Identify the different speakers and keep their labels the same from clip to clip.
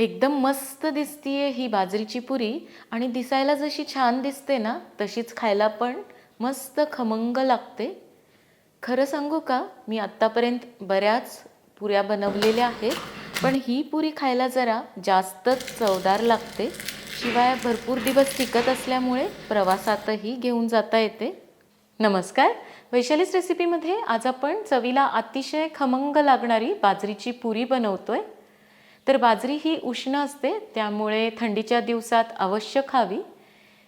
Speaker 1: एकदम मस्त दिसतीये ही बाजरीची पुरी. आणि दिसायला जशी छान दिसते ना तशीच खायला पण मस्त खमंग लागते. खरं सांगू का मी आत्तापर्यंत बऱ्याच पुऱ्या बनवलेल्या आहेत पण ही पुरी खायला जरा जास्तच चवदार लागते. शिवाय भरपूर दिवस टिकत असल्यामुळे प्रवासातही घेऊन जाता येते. नमस्कार. वैशालीच रेसिपीमध्ये आज आपण चवीला अतिशय खमंग लागणारी बाजरीची पुरी बनवतोय. तर बाजरी ही उष्ण असते त्यामुळे थंडीच्या दिवसात अवश्य खावी.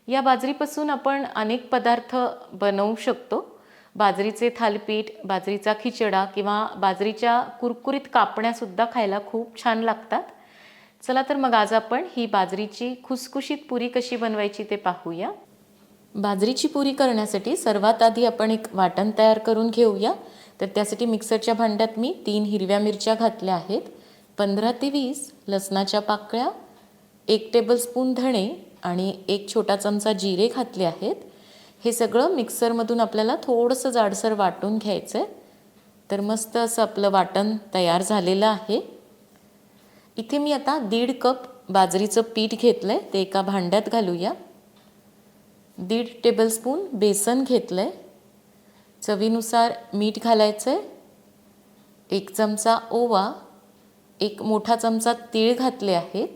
Speaker 1: या बाजरीपासून आपण अनेक पदार्थ बनवू शकतो. बाजरीचे थालपीठ बाजरीचा खिचडा किंवा बाजरीच्या कुरकुरीत कापण्यासुद्धा खायला खूप छान लागतात. चला तर मग आज आपण ही बाजरीची खुसखुशीत पुरी कशी बनवायची ते पाहूया. बाजरीची पुरी करण्यासाठी सर्वात आधी आपण एक वाटण तयार करून घेऊया. तर त्यासाठी मिक्सरच्या भांड्यात मी तीन हिरव्या मिरच्या घातल्या आहेत. पंधरा ते वीस लसणाच्या पाकळ्या एक टेबलस्पून धणे आणि एक छोटा चमचा जिरे घातले आहेत. हे सगळं मिक्सरमधून आपल्याला थोडंसं जाडसर वाटून घ्यायचं आहे. तर मस्त असं आपलं वाटण तयार झालेलं आहे. इथे मी आता दीड कप बाजरीचं पीठ घेतलं आहे ते एका भांड्यात घालूया. दीड टेबलस्पून बेसन घेतलं आहे चवीनुसार मीठ घालायचं आहे एक चमचा ओवा एक मोठा चमचा तीळ घातले आहेत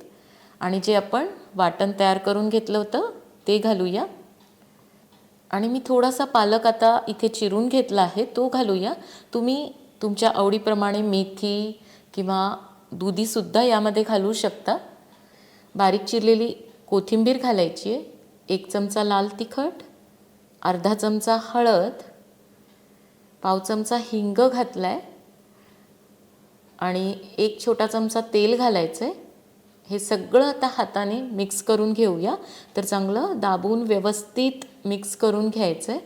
Speaker 1: आणि जे आपण वाटण तयार करून घेतलं होतं ते घालूया. आणि मी थोडासा पालक आता इथे चिरून घेतला आहे तो घालूया. तुम्ही तुमच्या आवडीप्रमाणे मेथी किंवा दुधीसुद्धा यामध्ये घालू शकता. बारीक चिरलेली कोथिंबीर घालायची आहे. एक चमचा लाल तिखट अर्धा चमचा हळद पाव चमचा हिंग घातला आहे आणि एक छोटा चमचा तेल घालायचं आहे हे सगळं आता हाताने मिक्स करून घेऊया. तर चांगलं दाबून व्यवस्थित मिक्स करून घ्यायचं आहे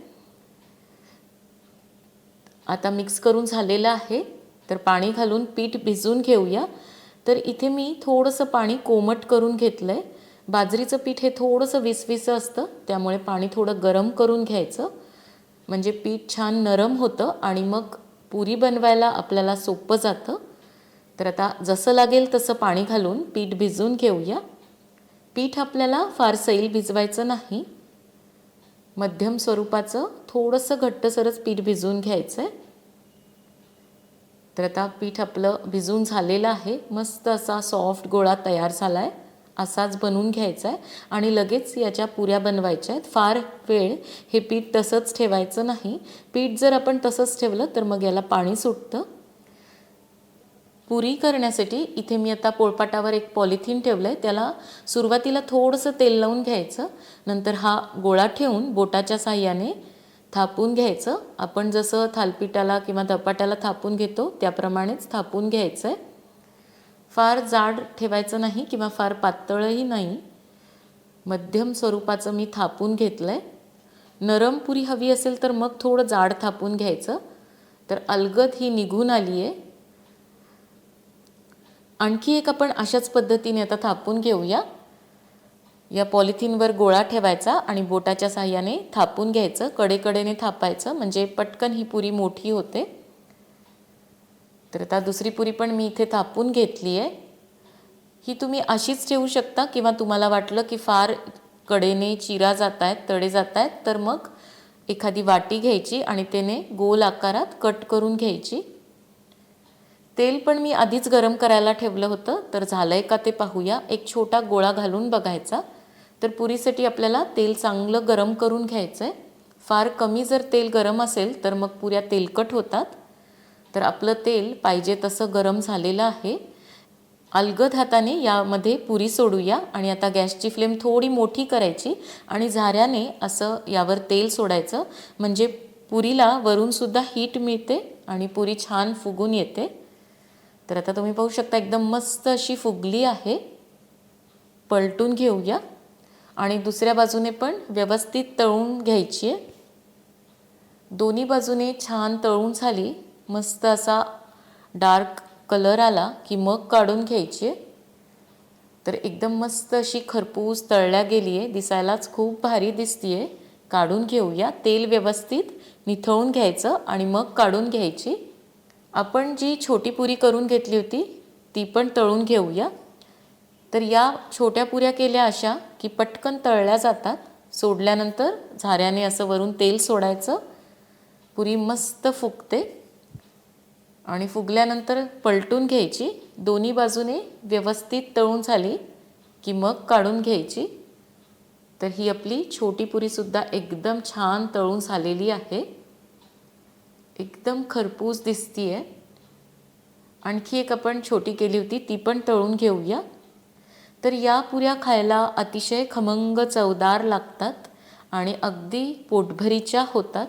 Speaker 1: आता मिक्स करून झालेलं आहे. तर पाणी घालून पीठ भिजून घेऊया. तर इथे मी थोडंसं पाणी कोमट करून घेतलं आहे बाजरीचं पीठ हे थोडंसं विसविसं असतं. त्यामुळे पाणी थोडं गरम करून घ्यायचं. म्हणजे पीठ छान नरम होतं आणि मग पुरी बनवायला आपल्याला सोपं जातं. तर आता जसं लागेल तसं पाणी घालून पीठ भिजवून घेऊया. पीठ आपल्याला फार सैल भिजवायचं नाही. मध्यम स्वरूपाचं थोडंसं घट्टसरच पीठ भिजवून घ्यायचं आहे तर आता पीठ आपलं भिजून झालेलं आहे. मस्त असा सॉफ्ट गोळा तयार झाला आहे असाच बनवून घ्यायचा आहे आणि लगेच याच्या पुऱ्या बनवायच्या आहेत. फार वेळ हे पीठ तसंच ठेवायचं नाही. पीठ जर आपण तसंच ठेवलं तर मग याला पाणी सुटतं. पुरी करण्यासाठी इथे मी आता पोळपाटावर एक पॉलिथिन ठेवलं आहे त्याला सुरुवातीला थोडंसं तेल लावून घ्यायचं. नंतर हा गोळा ठेवून बोटाच्या साह्याने थापून घ्यायचं. आपण जसं थालपिटाला किंवा धपाट्याला थापून घेतो त्याप्रमाणेच थापून घ्यायचं आहे फार जाड ठेवायचं नाही किंवा फार पातळही नाही. मध्यम स्वरूपाचं मी थापून घेतलं आहे नरम पुरी हवी असेल तर मग थोडं जाड थापून घ्यायचं. तर अलगद ही निघून आली आहे आणखी एक आपण अशाच पद्धतीने आता थापून घेऊया. या पॉलिथिनवर गोळा ठेवायचा आणि बोटाच्या साह्याने थापून घ्यायचं कडेकडेने थापायचं म्हणजे पटकन ही पुरी मोठी होते. तर आता दुसरी पुरी पण मी इथे थापून घेतली आहे. ही तुम्ही अशीच ठेवू शकता किंवा तुम्हाला वाटलं की फार कडेने चिरा जात आहेत तडे जात आहेत तर मग एखादी वाटी घ्यायची आणि त्याने गोल आकारात कट करून घ्यायची. तेल पण मी आधीच गरम करायला ठेवलं होतं. तर झालं आहे का ते पाहूया. एक छोटा गोळा घालून बघायचा. तर पुरीसाठी आपल्याला तेल चांगलं गरम करून घ्यायचं आहे फार कमी जर तेल गरम असेल तर मग पुऱ्या तेलकट होतात. तर आपलं तेल पाहिजे तसं गरम झालेलं आहे. अलगद हाताने यामध्ये पुरी सोडूया. आणि आता गॅसची फ्लेम थोडी मोठी करायची. आणि झाऱ्याने असं यावर तेल सोडायचं. म्हणजे पुरीला वरूनसुद्धा हीट मिळते आणि पुरी छान फुगून येते. तर आता तुम्ही पाहू शकता एकदम मस्त अशी फुगली आहे. पलटून घेऊया. आणि दुसऱ्या बाजूने पण व्यवस्थित तळून घ्यायची आहे. दोन्ही बाजूने छान तळून झाली. मस्त असा डार्क कलर आला की मग काढून घ्यायची आहे. तर एकदम मस्त अशी खरपूस तळल्या गेली आहे. दिसायलाच खूप भारी दिसतीये. काढून घेऊया. तेल व्यवस्थित निथळून घ्यायचं आणि मग काढून घ्यायची. आपण जी छोटी पुरी करून घेतली होती ती पण तळून घेऊया. तर या छोट्या पुऱ्या केल्या अशा की पटकन तळल्या जातात. सोडल्यानंतर झाऱ्याने असं वरून तेल सोडायचं. पुरी मस्त फुगते. आणि फुगल्यानंतर पलटून घ्यायची. दोन्ही बाजूने व्यवस्थित तळून झाली की मग काढून घ्यायची. तर ही आपली छोटी पुरीसुद्धा एकदम छान तळून झालेली आहे. एकदम खरपूस दिसतीये. आणखी एक आपण छोटी केली होती ती पण तळून घेऊया. तर या पुऱ्या खायला अतिशय खमंग चवदार लागतात आणि अगदी पोटभरीच्या होतात.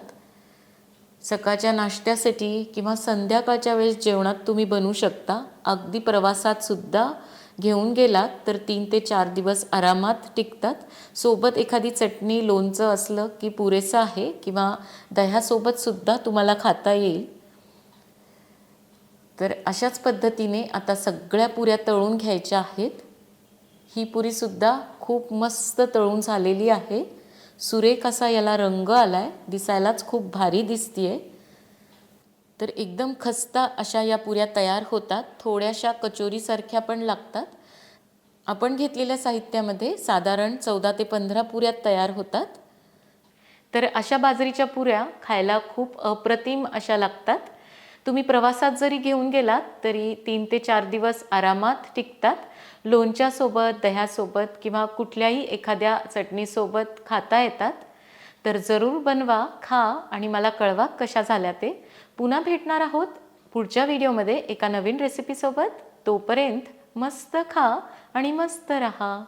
Speaker 1: सकाळच्या नाश्त्यासाठी किंवा संध्याकाळच्या वेळेस जेवणात तुम्ही बनवू शकता. अगदी प्रवासात सुद्धा घेऊन गेलात तर तीन ते चार दिवस आरामात टिकतात. सोबत एखादी चटणी लोणचं असलं की पुरेसं आहे किंवा दह्यासोबत सुद्धा तुम्हाला खाता येईल. तर अशाच पद्धतीने आता सगळ्या पुऱ्या तळून घ्यायच्या आहेत. ही पुरीसुद्धा खूप मस्त तळून झालेली आहे. सुरेख असा याला रंग आला आहे दिसायलाच खूप भारी दिसते आहे तर एकदम खस्ता अशा या पुऱ्या तयार होतात. थोड्याशा कचोरीसारख्या पण लागतात. आपण घेतलेल्या साहित्यामध्ये साधारण चौदा ते पंधरा पुऱ्या तयार होतात. तर अशा बाजरीच्या पुऱ्या खायला खूप अप्रतिम अशा लागतात. तुम्ही प्रवासात जरी घेऊन गेलात तरी तीन ते चार दिवस आरामात टिकतात. लोणच्यासोबत दह्यासोबत किंवा कुठल्याही एखाद्या चटणीसोबत खाता येतात. तर जरूर बनवा खा आणि मला कळवा कशा झाल्या ते. पुन्हा भेटणार आहोत पुढच्या व्हिडिओमध्ये एका नवीन रेसिपीसोबत तोपर्यंत मस्त खा आणि मस्त रहा.